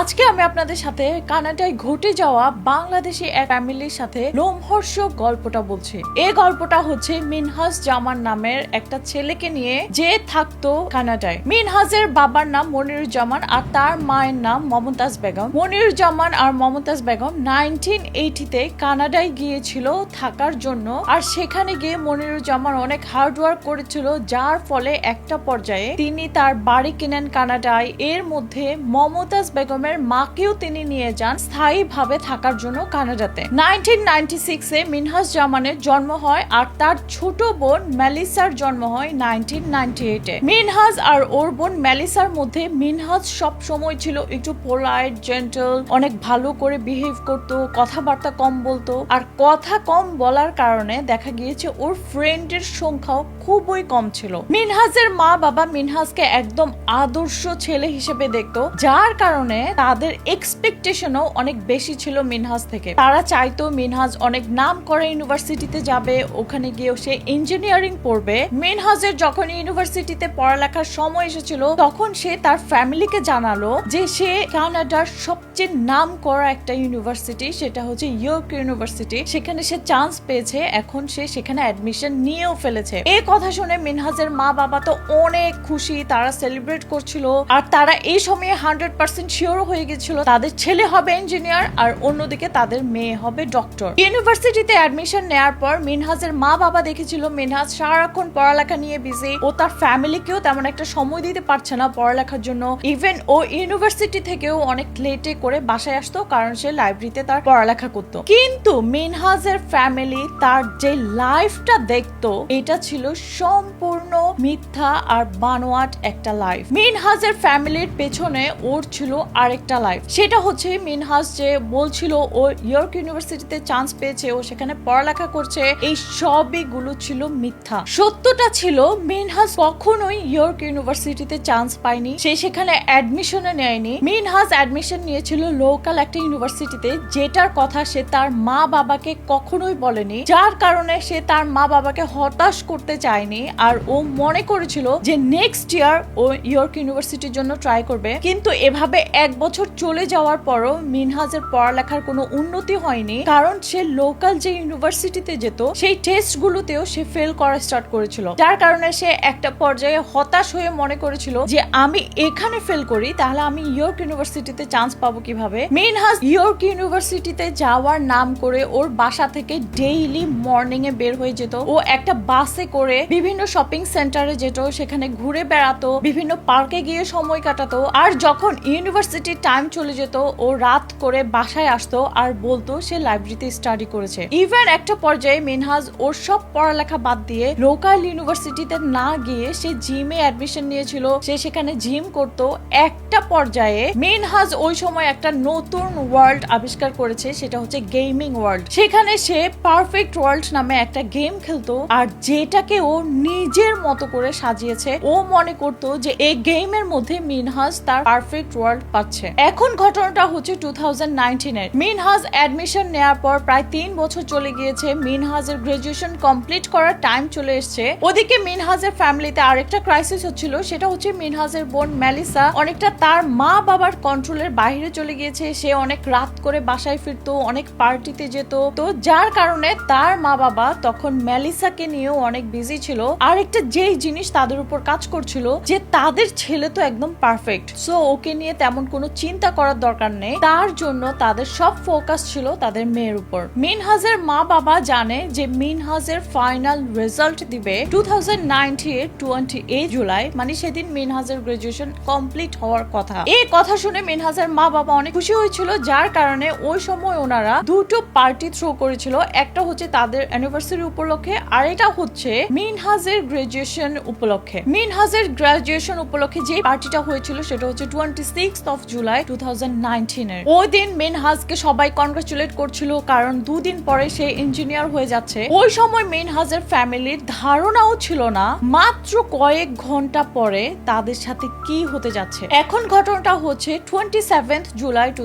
আজকে আমি আপনাদের সাথে কানাডায় ঘটে যাওয়া বাংলাদেশি এক ফ্যামিলির সাথে লোমহর্ষক গল্পটা বলছি। এই গল্পটা হচ্ছে মিনহাজ জামান নামের একটা ছেলেকে নিয়ে যে থাকতো কানাডায়। মিনহাজের বাবার নাম মনিরুজ্জামান আর তার মায়ের নাম মমতাজ বেগম। মনিরুজ্জামান আর মমতাজ বেগম নাইনটিন এইটিতে কানাডায় গিয়েছিল থাকার জন্য আর সেখানে গিয়ে মনিরুজ্জামান অনেক হার্ড ওয়ার্ক করেছিল, যার ফলে একটা পর্যায়ে তিনি তার বাড়ি কেনেন কানাডায়। এর মধ্যে মমতাজ বেগমের মাকেও তিনি নিয়ে যান স্থায়ীভাবে থাকার জন্য কানাডাতে। নাইনটিন নাইনটি সিক্সে মিনহাজ জামানের জন্ম হয় আর তার ছোট বোন মেলিসার জন্ম হয় নাইনটিন নাইনটি এইটে। মিনহাজ আর ওর বোন মেলিসার মধ্যে মিনহাজ সব সময় ছিল একটু পোলাইট জেন্টল অনেক ভালো করে বিহেভ করতো, কথাবার্তা কম বলতো। আর কথা কম বলার কারণে দেখা গিয়েছে ওর ফ্রেন্ডের সংখ্যাও খুবই কম ছিল। মিনহাজের মা বাবা মিনহাজকে একদম আদর্শ ছেলে হিসেবে দেখতো, যার কারণে তাদের এক্সপেকটেশনও অনেক বেশি ছিল মিনহাজ থেকে। তারা চাইতো মিনহাজ অনেক নাম করা ইউনিভার্সিটিতে যাবে, ওখানে গিয়েও সে ইঞ্জিনিয়ারিং পড়বে। মিনহাজের যখন ইউনিভার্সিটিতে পড়ালেখার সময় এসেছিল, তখন সে তার ফ্যামিলিকে জানালো যে সে কানাডার সবচেয়ে নাম করা একটা ইউনিভার্সিটি সেটা হচ্ছে ইয়র্ক ইউনিভার্সিটি। সেখানে সে চান্স পেয়েছে, এখন সে সেখানে অ্যাডমিশন নিয়েও ফেলেছে। এই কথা শুনে মিনহাজের মা বাবা তো অনেক খুশি, তারা সেলিব্রেট করছিল। আর তারা এই সময়ে হান্ড্রেড পার্সেন্ট শিওর হয়ে গেছিল। তাদের ছেলে হবে ইঞ্জিনিয়ার আর অন্যদিকে তাদের মেয়ে হবে ডক্টর ইউনিভার্সিটিতে অ্যাডমিশন নেওয়ার পর মিনহাজের মা বাবা দেখেছিল মিনহাজ সারাক্ষণ পড়ালেখা নিয়ে বিজি ও তার ফ্যামিলিকেও তেমন একটা সময় দিতে পারছে না পড়ালেখার জন্য। ইভেন ও ইউনিভার্সিটি থেকেও অনেক লেটে করে বাসায় আসতো কারণ সে লাইব্রেরিতে তার পড়ালেখা করতো। কিন্তু মিনহাজের ফ্যামিলি তার যে লাইফটা দেখতো, এটা ছিল সম্পূর্ণ মিথ্যা আর বানোয়াট একটা লাইফ মিনহাজের ফ্যামিলির পেছনে ওর ছিল আরেকটা লাইফ সেটা হচ্ছে মিনহাজ যে বলছিল, ও ইয়র্ক ইউনিভার্সিটিতে চান্স পেয়েছে, ও সেখানে পড়ালেখা করছে। এই সবই গুলো ছিল মিথ্যা। সত্যটা ছিল মিনহাজ কখনোই ইয়র্ক ইউনিভার্সিটিতে চান্স পায়নি। সে সেখানে অ্যাডমিশনে নেয়নি। মিনহাজ অ্যাডমিশন নিয়েছিল লোকাল একটা ইউনিভার্সিটিতে, যেটার কথা সে তার মা বাবাকে কখনোই বলেনি। যার কারণে সে তার মা বাবাকে হতাশ করতে চায়নি। আর ও মনে করেছিল যে নেক্সট ইয়ার ও ইয়র্ক ইউনিভার্সিটির জন্য ট্রাই করবে। কিন্তু এভাবে এক বছর চলে যাওয়ার পরও মিনহাজের পড়ালেখার কোনো উন্নতি হয়নি। কারণ সে লোকাল যে ইউনিভার্সিটিতে যেত, সেই টেস্ট গুলোতেও সে ফেল করা স্টার্ট করেছিল। যার কারণে সে একটা পর্যায়ে হতাশ হয়ে মনে করেছিল যে, আমি এখানে ফেল করি, তাহলে আমি ইয়র্ক ইউনিভার্সিটিতে চান্স পাবো কীভাবে? মিনহাজ ইয়র্ক ইউনিভার্সিটিতে যাওয়ার নাম করে ওর বাসা থেকে ডেইলি মর্নিং এ বের হয়ে যেত। ও একটা বাসে করে বিভিন্ন শপিং সেন্টারে যেত, সেখানে ঘুরে বেড়াতো, বিভিন্ন পার্কে গিয়ে সময় কাটাতো। আর যখন ইউনিভার্সিটির টাইম চলে যেত ও রাত করে বাসায় আসতো আর বলতো সে লাইব্রেরিতে স্টাডি করেছে। ইভেন একটা পর্যায়ে মিনহাজ ওর সব পড়ালেখা বাদ দিয়ে লোকাল ইউনিভার্সিটিতে না গিয়ে সে জিমে অ্যাডমিশন নিয়েছিল। সে সেখানে জিম করত। একটা পর্যায়ে মিনহাজ ওই সময় একটা নতুন ওয়ার্ল্ড আবিষ্কার করেছে, সেটা হচ্ছে গেমিং ওয়ার্ল্ড সেখানে সে পারফেক্ট ওয়ার্ল্ড নামে একটা গেম খেলতো আর যেটাকে ও নিজের মতো করে সাজিয়েছে। ও মনে করতো যে এই গেমের মধ্যে মিনহাজ তার পারফেক্ট ওয়ার্ল্ড পাচ্ছে। এখন ঘটনাটা হচ্ছে টু থাউজেন্ড এর মিনহাজ অ্যাডমিশন নেওয়ার পর প্রায় তিন বছর চলে গিয়েছে। মিনহাজের গ্রাজুয়েশন কমপ্লিট করার টাইম চলে এসছে। ওদিকে মিনহাজের ফ্যামিলিতে আরেকটা ক্রাইসিস হচ্ছিল। সেটা হচ্ছে মিনহাজের বোন মেলিসা অনেকটা তার মা বাবার কন্ট্রোলের বাইরে চলে গিয়েছে। সে অনেক রাত করে বাসায় ফিরতো, অনেক পার্টিতে যেত। তো যার কারণে তার মা বাবা তখন মেলিসাকে নিয়েও অনেক বিজি ছিল। আর একটা যেই জিনিস তাদের উপর কাজ করছিল, যে তাদের ছেলে তো একদম পারফেক্ট সো ওকে নিয়ে তেমন কোনো চিন্তা করার দরকার নেই। তার জন্য তাদের সব ফোকাস ছিল তাদের মেয়ের উপর। মিনহাজের মা বাবা জানে যে মিনহাজের ফাইনাল রেজাল্ট দিবে টু থাউজেন্ড জুলাই মানে সেদিন মিনহাজের গ্রাজুয়েশন কমপ্লিট হওয়ার কথা। এই কথা শুনে মিনহাজের মা বাবা অনেক খুশি হয়েছিল, যার কারণে ওই সময় ওনারা দুটো পার্টি থ্রো করেছিল, একটা হচ্ছে তাদের অ্যানিভার্সারি উপলক্ষে আর এটা হচ্ছে মিনহাজের গ্রাজুয়েশন উপলক্ষে। মিনহাজের গ্রাজুয়েশন উপলক্ষে যে পার্টিটা হয়েছিল সেটা হচ্ছে twenty six of July two এর ওই দিন মিনহাজকে সবাই কনগ্রাচুলেট করছিল, কারণ দুদিন পরে সে ইঞ্জিনিয়ার হয়ে যাচ্ছে। ওই সময় মিনহাজের ফ্যামিলির ধারণাও ছিল না, মাত্র কয়েক ঘণ্টা পরে তাদের সাথে কি হতে যাচ্ছে। এখন ঘটনাটা হচ্ছে twenty seventh July two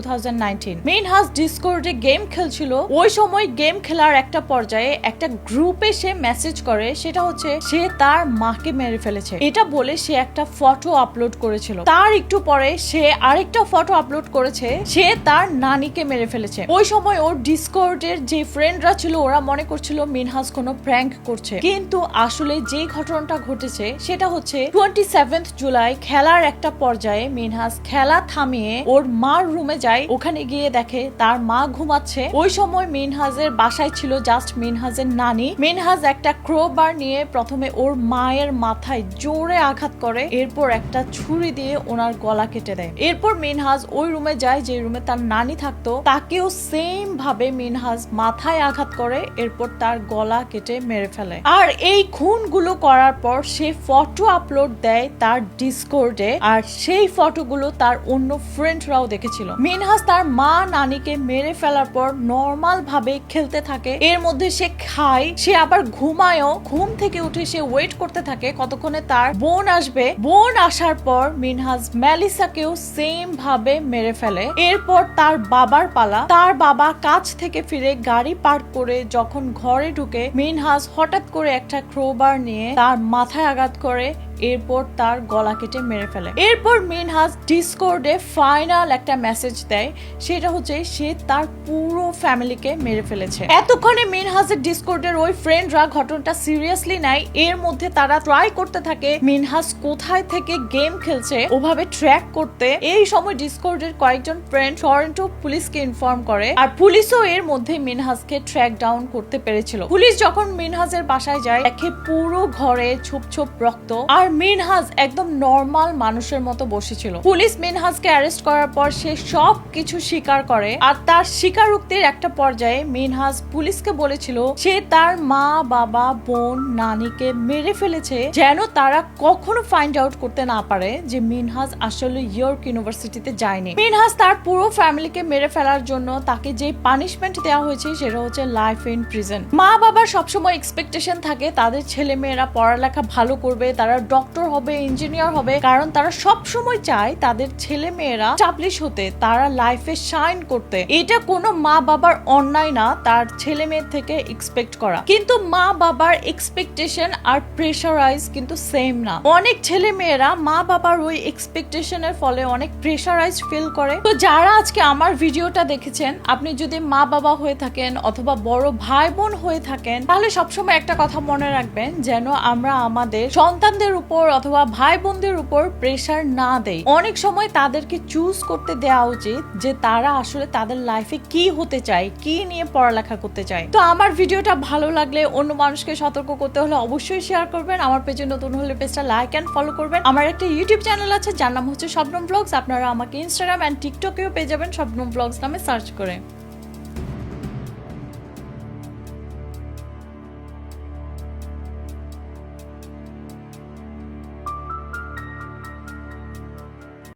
Minhaj ডিসকোর্ডে game খেলছিল। ওই সময় গেম খেলার একটা পর্যায়ে একটা গ্রুপে সে মেসেজ করে, সেটা হচ্ছে সে তার মাকে মেরে ফেলেছে। এটা বলে সে একটা ফটো আপলোড করেছিল। তার একটু পরে সে আরেকটা একটা ফটো আপলোড করেছে, সে তার নানিকে মেরে ফেলেছে। ওই সময় ওর ডিসকর্ডের যে ফ্রেন্ডরা ছিল, ওরা মনে করছিল মিনহাস কোনো প্র্যাঙ্ক করছে। কিন্তু আসলে যে ঘটনাটা ঘটেছে, সেটা হচ্ছে টোয়েন্টি সেভেন্থ জুলাই খেলার একটা পর্যায়ে মিনহাস খেলা থামিয়ে ওর মার রুমে যায়। ওখানে গিয়ে দেখে তার মা ঘুমাচ্ছে। ওই সময় মিনহাজের বাসায় ছিল জাস্ট মিনহাজের নানি। মিনহাজ একটা ক্রোবার নিয়ে প্রথমে ওর মায়ের মাথায় জোরে আঘাত করে, এরপর একটা ছুরি দিয়ে ওনার গলা কেটে দেয়। এরপর মিনহাজ ওই রুমে যায় যে রুমে তার নানি থাকতো, তাকেও সেম ভাবে মিনহাজ মাথায় আঘাত করে, এরপর তার গলা কেটে মেরে ফেলে। আর এই খুনগুলো করার পর সে ফটো আপলোড দেয় তার ডিসকোর্ডে আর সেই ফটোগুলো তার অন্য ফ্রেন্ডরাও দেখেছিল। মিনহাজ তার মা নানিকে মেরে ফেলার পর নর্মাল ভাবে খেলতে থাকে, এর মধ্যে সে খায়, সে আবার ঘুমায়ও, ঘুম থেকে উঠে সে ওয়েট করতে থাকে, কতক্ষণে তার বোন আসবে। বোন আসার পর মিনহাজ ম্যালিসাকেও সেম ভাবে মেরে ফেলে। এরপর তার বাবার পালা। তার বাবা কাজ থেকে ফিরে গাড়ি পার্ক করে যখন ঘরে ঢুকে মিনহাস হঠাৎ করে একটা ক্রোবার নিয়ে তার মাথায় আঘাত করে এরপর তার গলা কেটে মেরে ফেলে। এরপর মিনহাজ ডিসকোর্ডে ফাইনাল একটা মেসেজ দেয়। সেটা হচ্ছে সে তার পুরো ফ্যামিলিকে মেরে ফেলেছে। এতক্ষণে মিনহাজের ডিসকোর্ডের ওই ফ্রেন্ডরা ঘটনাটা সিরিয়াসলি নেয়। এর মধ্যে তারা ট্রাই করতে থাকে, মিনহাজ কোথায় থেকে গেম খেলছে, ওভাবে ট্র্যাক করতে। এই সময় ডিসকোর্ডের কয়েকজন ফ্রেন্ড টরন্টো পুলিশকে ইনফর্ম করে। আর পুলিশও এর মধ্যে মিনহাজকে ট্র্যাক ডাউন করতে পেরেছিল। পুলিশ যখন মিনহাজের বাসায় যায়, দেখে পুরো ঘরে ছোপ ছোপ রক্ত। আর মিনহাজ একদম নর্মাল মানুষের মতো বসেছিল। পুলিশ মিনহাজকে অ্যারেস্ট করার পর সে সব কিছু স্বীকার করে আর তার স্বীকারোক্তির একটা পর্যায়ে মিনহাজ পুলিশকে বলেছিল, সে তার মা, বাবা, বোন, নানিকে মেরে ফেলেছে যেন তারা কখনো ফাইন্ড আউট করতে না পারে যে মিনহাজ আসলে ইয়র্ক ইউনিভার্সিটিতে যায়নি। মিনহাজ তার পুরো ফ্যামিলিকে মেরে ফেলার জন্য তাকে যে পানিশমেন্ট দেওয়া হয়েছে সেটা হচ্ছে লাইফ ইন প্রিজন মা বাবার সবসময় এক্সপেকটেশন থাকে, তাদের ছেলে মেয়েরা পড়ালেখা ভালো করবে, তারা ডক্টর হবে, ইঞ্জিনিয়ার হবে, কারণ তারা সব সময় চায় তাদের ছেলে মেয়েরা স্টাবলিশ হতে, তারা লাইফে শাইন করতে। এটা কোনো মা বাবার অন্যায় না, তার ছেলে মেয়ের থেকে এক্সপেক্ট করা। কিন্তু মা বাবার এক্সপেকটেশন আর প্রেশারাইজ কিন্তু সেম না। অনেক ছেলে মেয়েরা মা বাবার ওই এক্সপেকটেশনের ফলে অনেক প্রেশারাইজ ফিল করে। তো যারা আজকে আমার ভিডিওটা দেখেছেন, আপনি যদি মা বাবা হয়ে থাকেন অথবা বড় ভাই বোন হয়ে থাকেন, তাহলে সবসময় একটা কথা মনে রাখবেন, যেন আমরা আমাদের সন্তানদের উপর অথবা ভাই বোনদের উপর প্রেশার না দেয়। অনেক সময় তাদেরকে চুজ করতে দেওয়া উচিত যে তারা আসলে তাদের লাইফে কি হতে চায়, কি নিয়ে পড়ালেখা করতে চায়। তো আমার ভিডিওটা ভালো লাগলে অন্য মানুষকে সতর্ক করতে হলে অবশ্যই শেয়ার করবেন। আমার পেজে নতুন হলে পেজটা লাইক অ্যান্ড ফলো করবেন। আমার একটা ইউটিউব চ্যানেল আছে, যার নাম হচ্ছে শবনম ব্লগস আপনারা আমাকে ইনস্টাগ্রাম অ্যান্ড টিকটকেও পেয়ে যাবেন, শবনম ব্লগস নামে সার্চ করে।